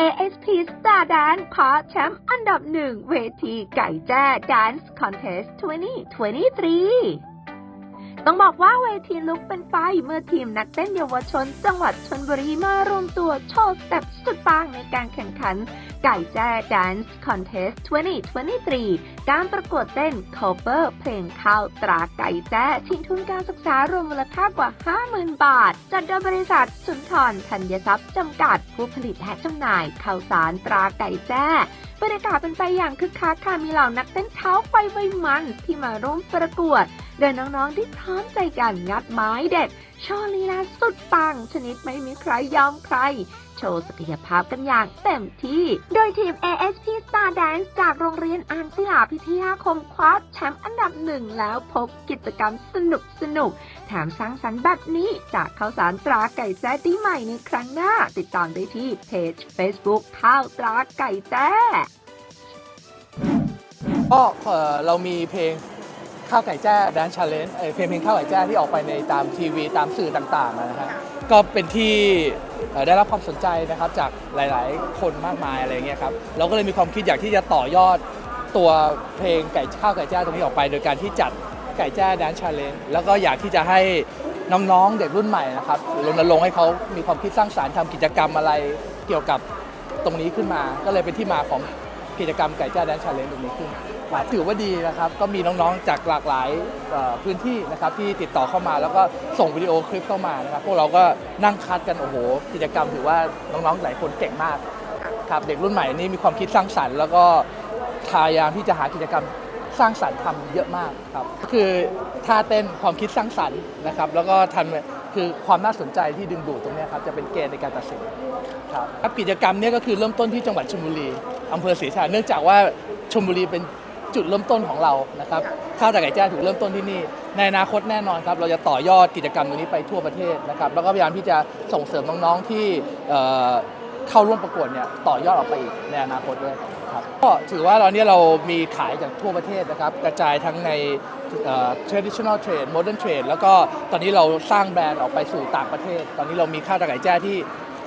ASP Stardance คว้าแชมป์อันดับหนึ่งเวทีไก่แจ้ Dance Contest 2023 ต้องบอกว่าเวทีลุกเป็นไฟเมื่อทีมนักเต้นเยาวชน จังหวัดชนบุรีมารวมตัวโชว์สเต็ปสุดปังในการแข่งขัน ไก่แจ้ Dance Contest 2023 การประกวดเต้น cover เพลงข้าวตราไก่แจ้ชิงทุนการศึกษารวมมูลค่ากว่า 50,000 บาท จัดโดยบริษัทสุนทรธัญทรัพย์จำกัดผู้ผลิตและจำหน่ายข้าวสารตราไก่แจ้ บรรยากาศเป็นไปอย่างคึกคักค่ะมีเหล่านักเต้นเท้าไฟไวมันที่มาร่วมประกวดโดยน้องๆที่พร้อมใจกันงัดไม้เด็ด โชว์ลีลาสุดปัง ชนิดไม่มีใครยอมใคร โชว์ศักยภาพกันอย่างเต็มที่ โดยทีม ASP Star Dance จากโรงเรียนอ่างศิลาพิทยาคมคว้าแชมป์อันดับหนึ่งแล้วพบกิจกรรมสนุกสนุก แถมสร้างสรรค์แบบนี้ จากข้าวสารตราไก่แจ้ที่ใหม่ในครั้งหน้า ติดตามได้ที่เพจ Facebook ข้าวตราไก่แจ้ก็เออเรามีเพลง ข้าวไก่แจ้ Dance Challenge เอ่อเพลงเพลงข้าวไก่แจ้ที่ออกไปในตามทีวีตามสื่อต่างๆนะฮะก็เป็นที่เอ่อได้รับความสนใจนะครับจากหลาย ๆ คนมากมายอะไรเงี้ยครับเราก็เลยมีความคิดอยากที่จะต่อยอดตัวเพลงไก่ข้าวไก่แจ้ตรงนี้ออกไป โดยการที่จัดไก่แจ้ Dance Challenge แล้วก็อยากที่จะให้น้อง ๆ เด็กรุ่นใหม่นะครับรณรงค์ให้เขามีความคิดสร้างสารรค์ทำกิจกรรมอะไรเกี่ยวกับตรงนี้ขึ้นมา ก็เลยเป็นที่มาของ กิจกรรมไก่จ้าแดนชาเลนจ์ตรงนี้ขึ้นถือว่าดีนะครับ ก็มีน้องๆจากหลากหลายพื้นที่นะครับที่ติดต่อเข้ามาแล้วก็ส่งวิดีโอคลิปเข้ามานะครับพวกเราก็นั่งคัดกันโอ้โห กิจกรรมถือว่าน้องๆหลายคนเก่งมากครับเด็กรุ่นใหม่นี่มีความคิดสร้างสรรค์ แล้วก็พยายามที่จะหากิจกรรมสร้างสรรค์ทำเยอะมากครับคือท่าเต้นความคิดสร้างสรรค์นะครับแล้วก็ทันคือความน่าสนใจที่ดึงดูดตรงนี้ครับจะเป็นเกณฑ์ในการตัดสินครับกิจกรรมนี้ก็คือเริ่มต้นที่จังหวัดชลบุรี อำเภอศรีชาเนื่องจากว่าชลบุรีเป็นจุดเริ่มต้นของเรานะครับข้าวตาไก่แจ้ถูกเริ่มต้นที่นี่ ในอนาคตแน่นอนครับ เราจะต่อยอดกิจกรรมตรงนี้ไปทั่วประเทศนะครับแล้วก็พยายามที่จะส่งเสริมน้องๆที่เข้าร่วมประกวดเนี่ยต่อยอดออกไปอีกในอนาคตด้วยครับก็ถือว่าตอนนี้เรามีขายจากทั่วประเทศนะครับ กระจายทั้งใน traditional trade modern trade แล้วก็ตอนนี้เราสร้างแบรนด์ออกไปสู่ต่างประเทศ ตอนนี้เรามีข้าวตาไก่แจ้ที่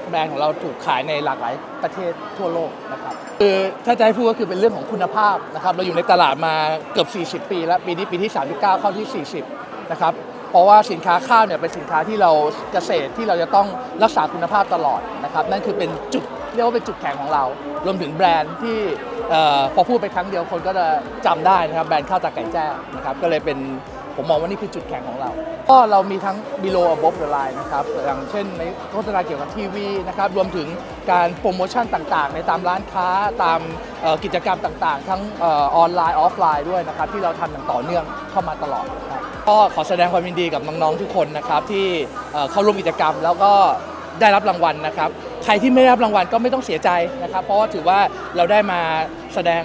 แบรนด์ของเราถูกขายในหลากหลายประเทศทั่วโลกนะครับคือถ้าจะให้พูดก็คือเป็นเรื่องของคุณภาพนะครับเราอยู่ในตลาดมาเกือบ 40 ปี แล้วปีนี้ปีที่ 39 เข้าที่ 40 นะครับเพราะว่าสินค้าข้าวเนี่ยเป็นสินค้าที่เราเกษตรที่เราจะต้องรักษาคุณภาพตลอดนะครับนั่นคือเป็นจุดเรียกว่าเป็นจุดแข็งของเรา รวมถึงแบรนด์ที่ออพอพูดไปครั้งเดียวคนก็จะจำได้นะครับแบรนด์ข้าวตาไก่แจ้นะครับก็เลยเป็น ผมมองว่านี่คือจุดแข็งของเรา ก็เรามีทั้ง below above the line นะครับ อย่างเช่นในโฆษณาเกี่ยวกับทีวีนะครับ รวมถึงการโปรโมชั่นต่างๆ ในตามร้านค้าตามกิจกรรมต่างๆ ทั้งออนไลน์ออฟไลน์ด้วยนะครับ ที่เราทำอย่างต่อเนื่องเข้ามาตลอดนะครับก็ขอแสดงความยินดีกับน้องๆทุกคนนะครับที่เข้าร่วมกิจกรรมแล้วก็ได้รับรางวัลนะครับ ใครที่ไม่ได้รับรางวัลก็ไม่ต้องเสียใจนะครับ เพราะว่าถือว่าเราได้มาแสดง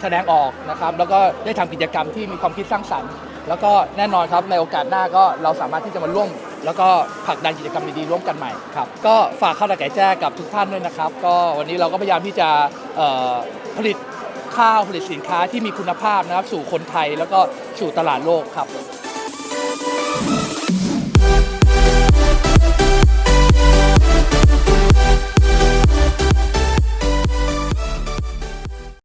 แสดงออกนะครับ แล้วก็ได้ทำกิจกรรมที่มีความคิดสร้างสรรค์ แล้วก็แน่นอนครับในโอกาสหน้าก็เราสามารถที่จะมาร่วม แล้วก็ผลักดันกิจกรรมดีๆร่วมกันใหม่ครับก็ฝากข้าวตาไก่แจ้กับทุกท่านด้วยนะครับ ก็วันนี้เราก็พยายามที่จะผลิตข้าวผลิตสินค้าที่มีคุณภาพนะครับ สู่คนไทยแล้วก็สู่ตลาดโลกครับ